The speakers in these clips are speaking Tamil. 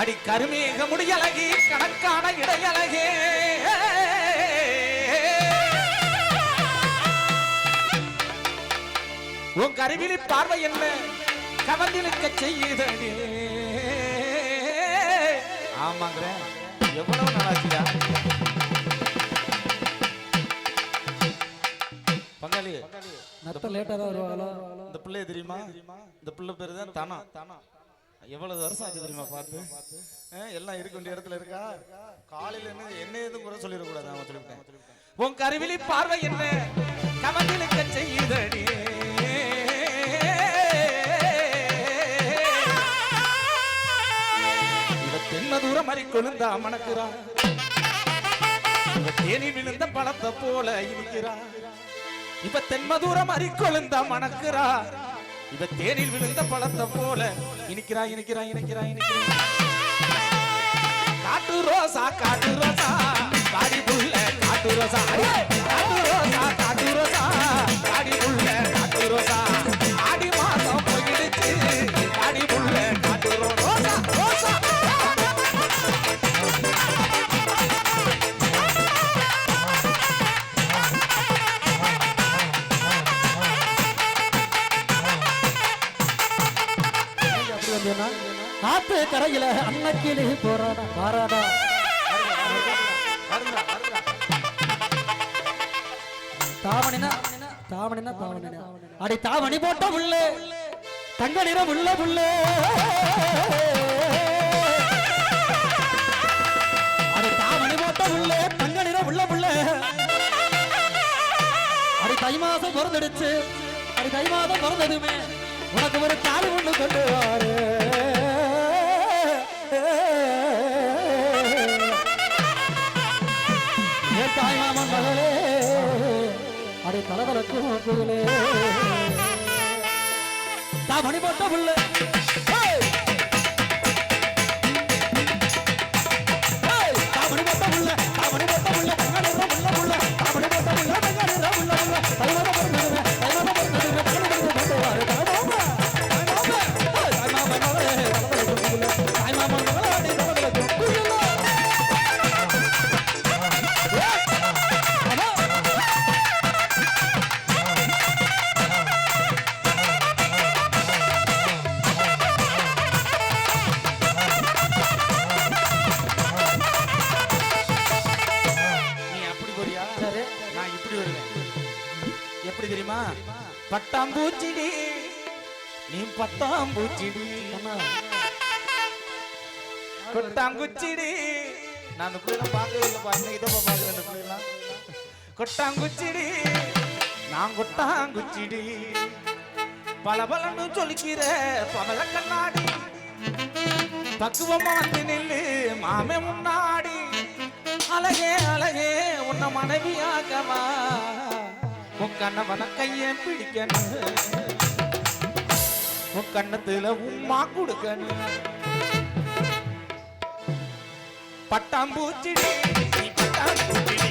அடி கருமேக முடியழகி கணக்கான இடையழகே. உன் கருவிழி பார்வை என்ன? கவர்ந்திருக்க செய்யுதடி. ஆமாங்கிற. எவ்வளவு நாளாச்சுடா? பங்காளி நத்த லேட்டா தான் வருவாங்களோ இந்த பிள்ளைய தெரியுமா? இந்த பிள்ளை பேரு தான் தனா தனா. எவ்வளவு வருஷம் ஆச்சு தெரியுமா பார்த்து? எல்லாம் இருக்க வேண்டிய இடத்துல இருக்கா? காலையில என்ன என்ன எதுவும் குறை சொல்லிடக்கூடாது அவன் சொல்லிவிட்டேன். உன் கருவிழி பார்வை என்ன? கவர்ந்திருக்க செய்யுதடி. தென்ன தூரம் மறி கொழுந்தா மணக்குறா. இவ தேனி விழுந்த பழத்தை போல இனிக்கிறா இவ தென்மதூரம் அரிக்கொழுந்த மணக்குறா. இவ தேனில் விழுந்த பழத்தை போல இனிக்கிறா இனிக்கிறா இனிக்கிறா இனிக்கிறா காட்டு ரோசா காட்டு ரோசா. காடி புள்ள காட்டு ரோசா. காட்டு ரோசா காட்டு ரோசா. ஆத்து கரையில அன்னக்கிளி போறாடா பாராடா தாவணினா? தாவணினா தாவணினா. அடி தாவணி போட்ட உள்ளே தங்க நிறம் உள்ள புள்ளே. அடி தாவணி போட்ட உள்ளே தங்க நிறம் உள்ள புள்ளே. அடி தை மாசம் பிறந்துடுச்சு. அடி தை மாதம் பிறந்ததுமே. உனக்கு ஒரு தாலி ஒண்ணு கொண்டு வாரு. கலகலக்கும் தலதலக்கும் மணி போட்ட புள்ள. பட்டாம்பூச்சிடி நீ பட்டாம்பூச்சிடி. அண்ணா கொட்டாங்குச்சிடி நான் அந்த பிள்ளைலாம் பார்க்கவே இல்லைப்பா. இன்னைக்கு தான் பார்க்குறேன் அந்த பிள்ளைலாம் கொட்டாங்குச்சிடி நான் கொட்டாங்குச்சிடி. பல பலன்னு சொல்லிக்கிற பவள கண்ணாடி. பக்குவமா வந்து நில்லு மாமே முன்னாடி. அழகே அழகே உன்னை மனைவியாகவா உன் கண்ணவன கைய பிடிக்கணும். உன் கண்ணத்துல உம்மா கொடுக்கணும். பட்டாம்பூச்சிடி நீ பட்டாம்பூச்சிடி.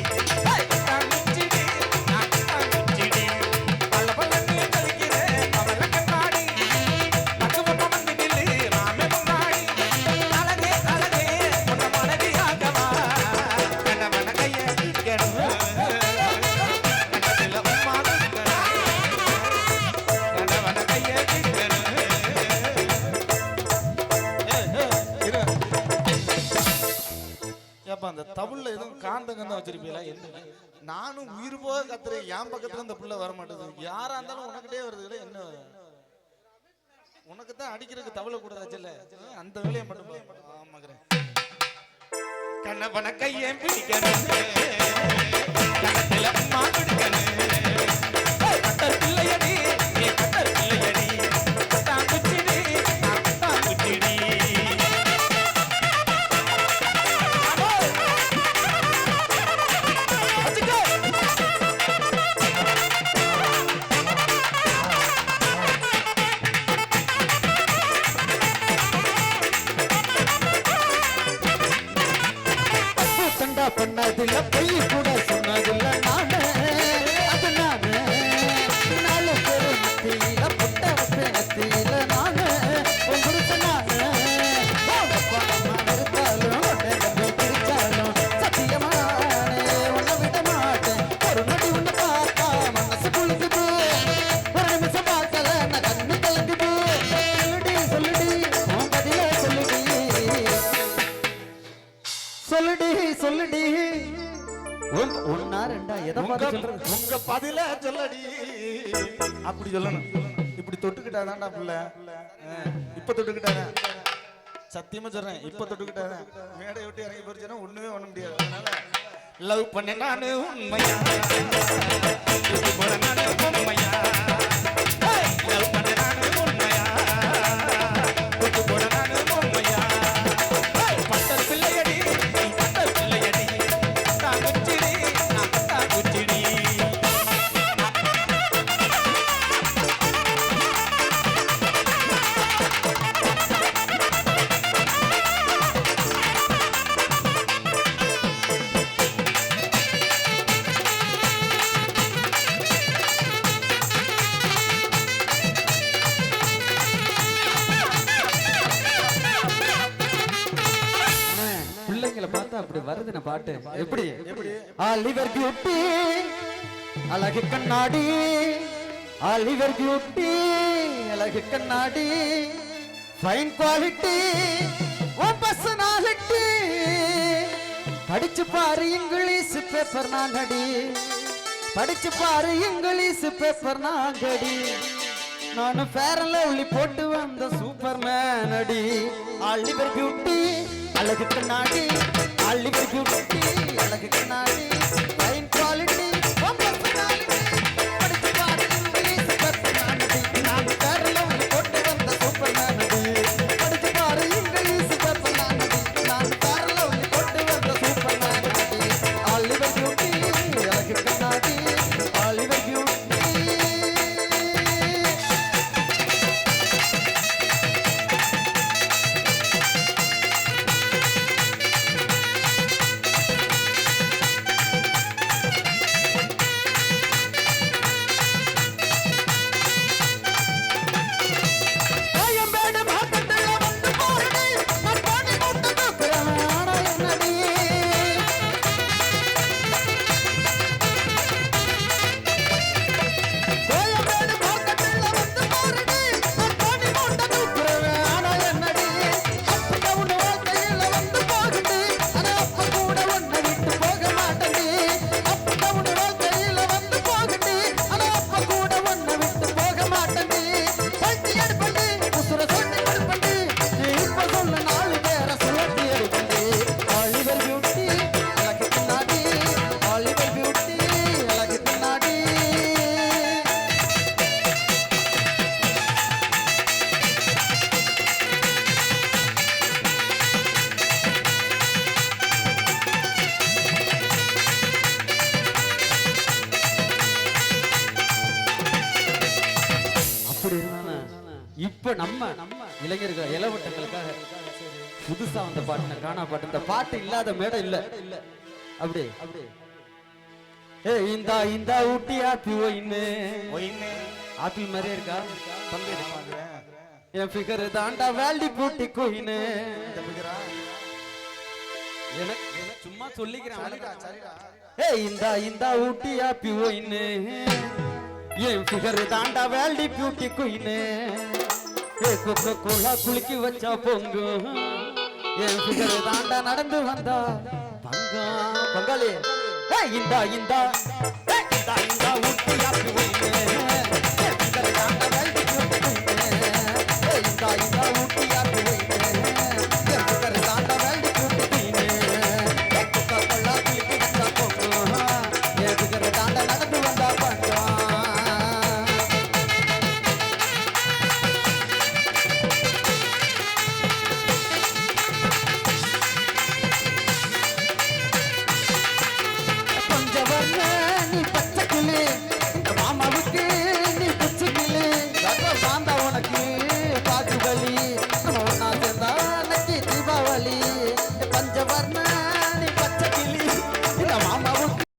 தவுள்ல எதுவும் வச்சிருப்பீங்களா? என்ன? நானும் உயிர் போக கத்துறேன் என் பக்கத்துல அந்த புள்ள வர மாட்டேது யாரா இருந்தாலும் உனக்கிட்டே வருதுல என்ன? உனக்கு தான் அடிக்கிறதுக்கு தவளை கூடாதுல்ல அந்த வேலையை மட்டும் பாரு. ஆமாக்கிறேன் கண்ணப்பன கையே பிடிக்கணும் கண்ணத்துல அம்மா பிடிக்கணும் ஒன்னா ரெண்டா எதை உங்க பார்த்து சொல்றது? உங்க பதில சொல்லடி. அப்படி சொல்லணும். இப்படி தொட்டுக்கிட்டாதான்டா புள்ள. இப்ப தொட்டுக்கிட்டாதான் சத்தியமா சொல்றேன் இப்ப தொட்டுக்கிட்டாதான் மேடை விட்டு இறங்கி போச்சுன்னா ஒண்ணுமே பண்ண முடியாது. அதனால லவ் பண்ண நானு உண்மையா? உண்மையா? நான் அப்படி வருதுண்ணே பாட்டு. எப்படி? ஆலிவர் பியூட்டி அழகு கண்ணாடி. ஆலிவர் பியூட்டி அழகு கண்ணாடி. ஃபைன் குவாலிட்டி ஓ பர்சனாலிட்டி படிச்சு பாரு இங்கிலீஷ் பேப்பர் நான் அடி படிச்சு பாரு இங்கிலீஷ் பேப்பர் நான் அடி நானும் ஃபேர் அண்ட் லவ்லி போட்டு வந்த சூப்பர் மேன் அடி. ஆலிவர் பியூட்டி அழகு கண்ணாடி ஆலிவர் அழகு கண்ணாடி ஃபைன் குவாலிட்டி இப்ப நம்ம நம்ம இளைஞர்கள் இளவட்டங்களுக்காக புதுசா வந்த பாட்டு காணா பாட்டு இந்த பாட்டு இல்லாத மேடை இல்ல. அப்படி அப்படி ஏ இந்தா இந்தா ஊட்டி ஆப்பி ஒயின்னு. ஒயின்னு ஆப்பிள் மாதிரியே இருக்கா? தம்பி. என் ஃபிகர் தாண்டா வேல்டி பூட்டி கோயின்னு. சும்மா சொல்லிக்கிறேன். ஏய் இந்தா இந்தா ஊட்டி ஆப்பி ஒயின்னு. என் ஃபிகர் தாண்டா வேல்டி பியூட்டி குயின்னு. ஏ கொக்க கோலா குலுக்கி வச்சா பொங்கு. என் பிகர் தாண்டா நடந்து வந்தா. பங்கா பங்காளி. இந்தா இந்தா. இந்தா இந்தா ஊட்டி ஆப்பி ஒயின்னு